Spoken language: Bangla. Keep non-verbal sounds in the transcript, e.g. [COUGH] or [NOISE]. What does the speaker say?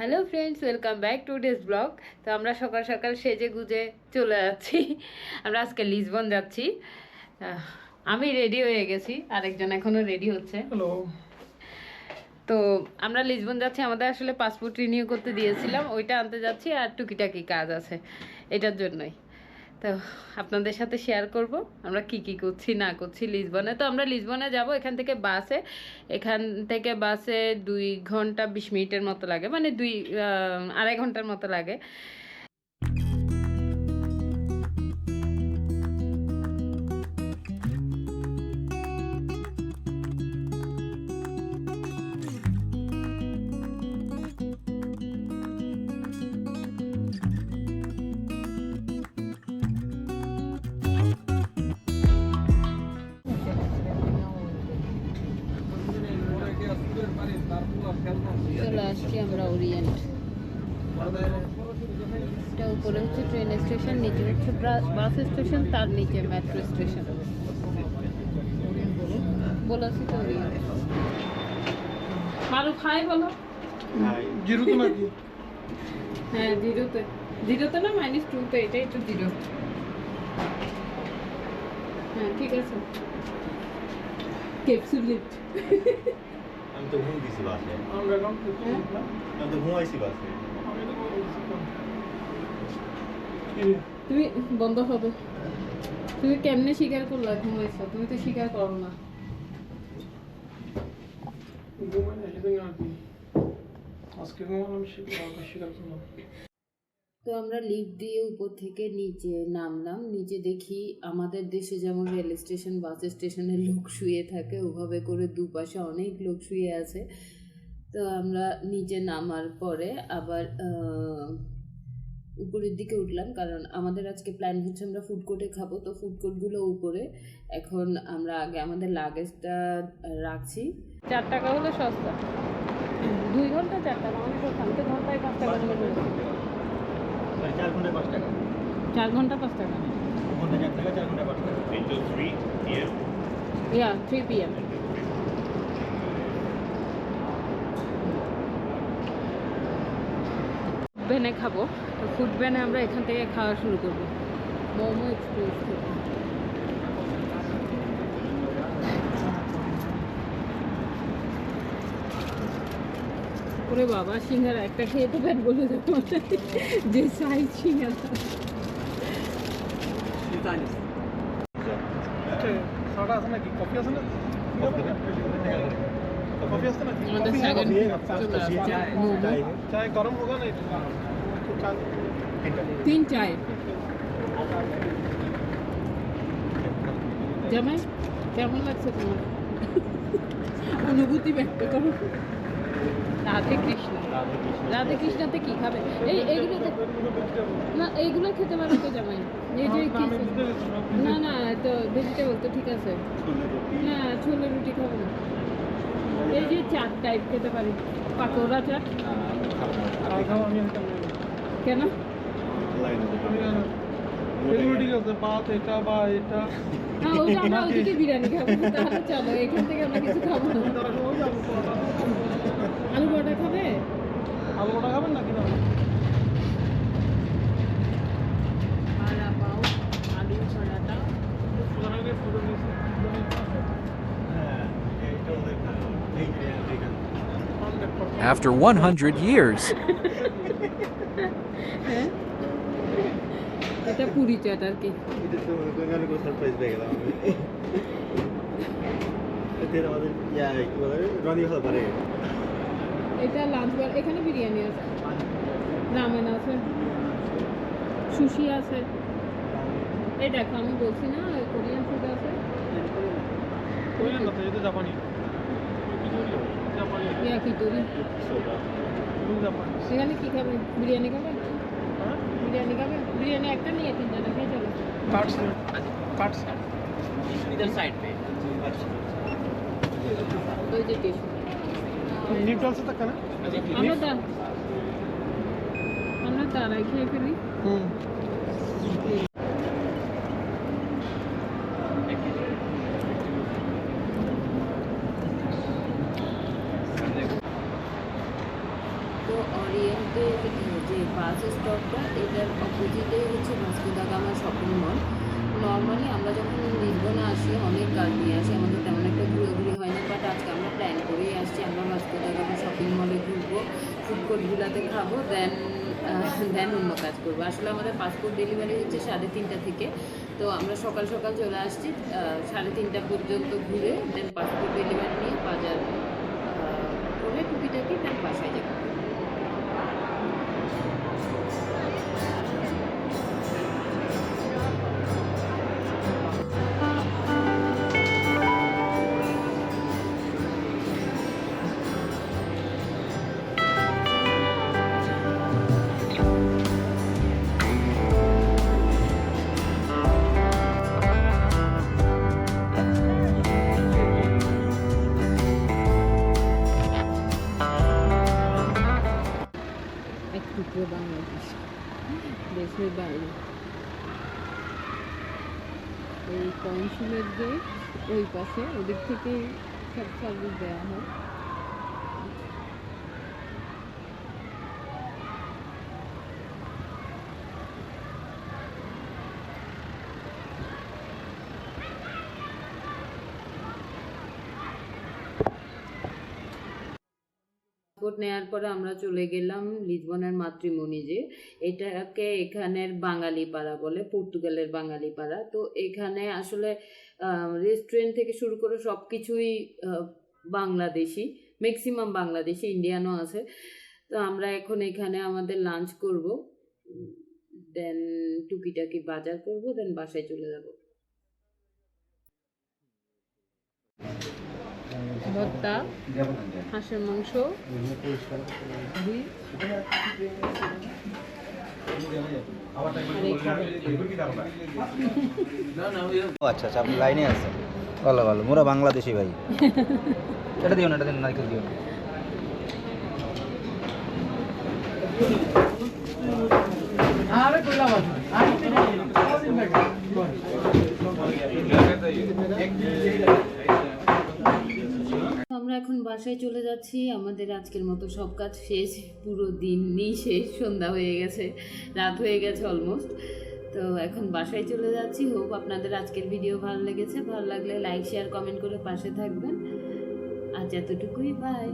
Hello friends welcome back to dress blog. তো আমরা সকাল সকাল সেজে গুজে চলে যাচ্ছি। আমরা আজকে লিসবন যাচ্ছি। আমি রেডি হয়ে গেছি আরেকজন এখনও রেডি হচ্ছে। হ্যালো তো আমরা লিসবন যাচ্ছি আমাদের আসলে পাসপোর্ট রিনিউ করতে দিয়েছিলাম ওইটা আনতে যাচ্ছি আর টুকিটাকি কাজ আছে এটার জন্যই। তো আপনাদের সাথে শেয়ার করব, আমরা কি কি করছি, না করছি লিসবনে। তো আমরা লিসবনে যাব, এখান থেকে বাসে। এখান থেকে বাসে দুই ঘণ্টা বিশ মিনিটের মতো লাগে মানে দুই আড়াই ঘণ্টার মতো লাগে। আমরা এটা উপরে হচ্ছে ট্রেন স্টেশন নিচে হচ্ছে বাস স্টেশন তার নিচে মেট্রো স্টেশন বলেছি তো মারু খাই বলো। জিরো তো নাকি? হ্যাঁ জিরোতে। জিরোতে না মাইনাস টুতে এটাই তো জিরো। হ্যাঁ ঠিক আছে। ক্যাপসুল লিফট আমি তো ঘুম দিছি বাসে হ্যাঁ? আমি তো ঘুমাইছি বাসে? তুমি বন্ধ হবে। তুমি কেমনে স্বীকার করলা ঘুমাইছো? তুমি তো স্বীকার করো না। ঘুমাই না সেদিন আর কি। আজকে ঘুমালাম স্বীকার করলাম। তো আমরা লিফট দিয়ে উপর থেকে নিচে নামলাম। নিচে দেখি আমাদের দেশে যেমন রেল স্টেশন, বাস স্টেশনে লোক শুয়ে থাকে, ওভাবে করে দুপাশে অনেক লোক শুয়ে আছে। তো আমরা নিচে নামার পরে আবার উপরের দিকে উঠলাম কারণ আমাদের আজকে প্ল্যান হচ্ছে আমরা ফুড কোর্টে খাব। তো ফুড কোর্টগুলো উপরে। এখন আমরা আগে আমাদের লাগেজটা রাখছি। চার টাকা হলো সস্তা। দুই ঘণ্টা চার টাকা। ঘন্টায় পাঁচ টাকা চার ঘন্টায় পাঁচ টাকা। চার ঘণ্টা পাঁচ টাকা। ঘণ্টা চার টাকা চার ঘণ্টা পাঁচ টাকা। Until three p.m. Yeah, 3 p.m. ভ্যানে খাব। তো ফুড ভ্যানে আমরা এখান থেকে খাওয়া শুরু করব। মোমো এক্সপ্রেস থেকে। ওরে বাবা সিঙ্গারা একটা খেয়ে তো পেট বলে দেবো যে সাইজ সিঙ্গারা। একটু চাय তিন চায়। জামাই কেমন লাগছে তোমার? অনুভূতি ব্যক্ত করো। রাধে কৃষ্ণ। রাধে কৃষ্ণতে কি খাবে? এই এইগুলো না এইগুলো খেতে পারো তো জামাই। এই যে কি- না না তো ভেজিটেবল তো ঠিক আছে। না ছোলে রুটি খাব না। এই যে চাট টাইপ খেতে পারি। পাকোড়া চাট। আমি কেন? এটা বা এটা। আমরা ওইদিকে [LAUGHS] বিরিয়ানি খাব। তাহলে চলো এখান থেকে আমরা কিছু খাব না। আলু পরোটা খাবে আলু বড়া খাবেন নাকি না ভাড়া পাও আলু পরোটা সুতরাং আগে ফুটো নিয়েছি হ্যাঁ এইটা ওদের খাওয়া। এই যে এখানে। After 100 years, হ্যাঁ এটা পুরি চাট আর কি এটা তো মনে করেন অনেক সারপ্রাইজ পেয়ে গেলাম আমি। এদের আমাদের ইয়া কি বলে রনি হতে পারে এটা লাঞ্চ বার এখানে বিরিয়ানি আছে। রামেন আছে। সুশি আছে। এই দেখো আমি বলছি না কোরিয়ান ফুড আছে। কোরিয়ান না এটা জাপানি। এখানে কি খাবে? বিরিয়ানি খাবে? হ্যাঁ? বিরিয়ানি খাবে? বিরিয়ানি একটা নিয়ে তিনজনে খেয়ে চলো। কাটস। কাটস। ওই যে টিস্যু। तक খেয়ে ফেলি। হুম। তো অরিয়েন্ট ওরিয়েন্টে যে বাস স্টপটা এটার অপোজিটেই হচ্ছে Vasco da Gama shopping mall normally আমরা যখন লিসবনে আসি, অনেক কাজ নিয়ে আসি, আমাদের তেমন একটা ঘুরে হয় না বাট আজকে আমরা প্ল্যান করেই আসছি, আমরা ভাস্কো দা গামা শপিং মলে ঘুরবো ফুড খাব দেন দেন অন্য কাজ করব। আসলে আমাদের পাসপোর্ট ডেলিভারি হচ্ছে সাড়ে তিনটা থেকে, তো আমরা সকাল সকাল চলে আসছি সাড়ে তিনটা পর্যন্ত ঘুরে দেন পাসপোর্ট ডেলিভারি নিয়ে বাজার করে টুকিটাকি দেন বাসায় যাব। এক টুকরো বাংলাদেশ দেশের বাইরে এই কনসুলেট গেট ওই পাশে ওদিক থেকেই সব সার্ভিস দেওয়া হয় নেওয়ার পরে আমরা চলে গেলাম লিসবনের মাতৃমণিজে এটাকে এখানের বাঙালি পাড়া বলে, পর্তুগালের বাঙালি পাড়া তো এখানে আসলে রেস্টুরেন্ট থেকে শুরু করে সব কিছুই বাংলাদেশি ম্যাক্সিমাম বাংলাদেশি ইন্ডিয়ানও আছে। তো আমরা এখন এখানে আমাদের লাঞ্চ করব। দেন টুকিটাকি বাজার করব দেন বাসায় চলে যাব। ভর্তা, হাঁসের মাংস আচ্ছা আচ্ছা আপনি লাইনে আছেন। ভালো ভালো, মোরা বাংলাদেশি ভাই। এটা দিও না, এটা দিন নারকেল দিও না আরে কইলাম আমরা এখন বাসায় চলে যাচ্ছি। আমাদের আজকের মতো সব কাজ শেষ। পুরো দিনই শেষ। সন্ধ্যা হয়ে গেছে। রাত হয়ে গেছে অলমোস্ট তো এখন বাসায় চলে যাচ্ছি। হোপ আপনাদের আজকের ভিডিও ভালো লেগেছে। ভালো লাগলে লাইক শেয়ার কমেন্ট করে পাশে থাকবেন। আজ এতটুকুই। বাই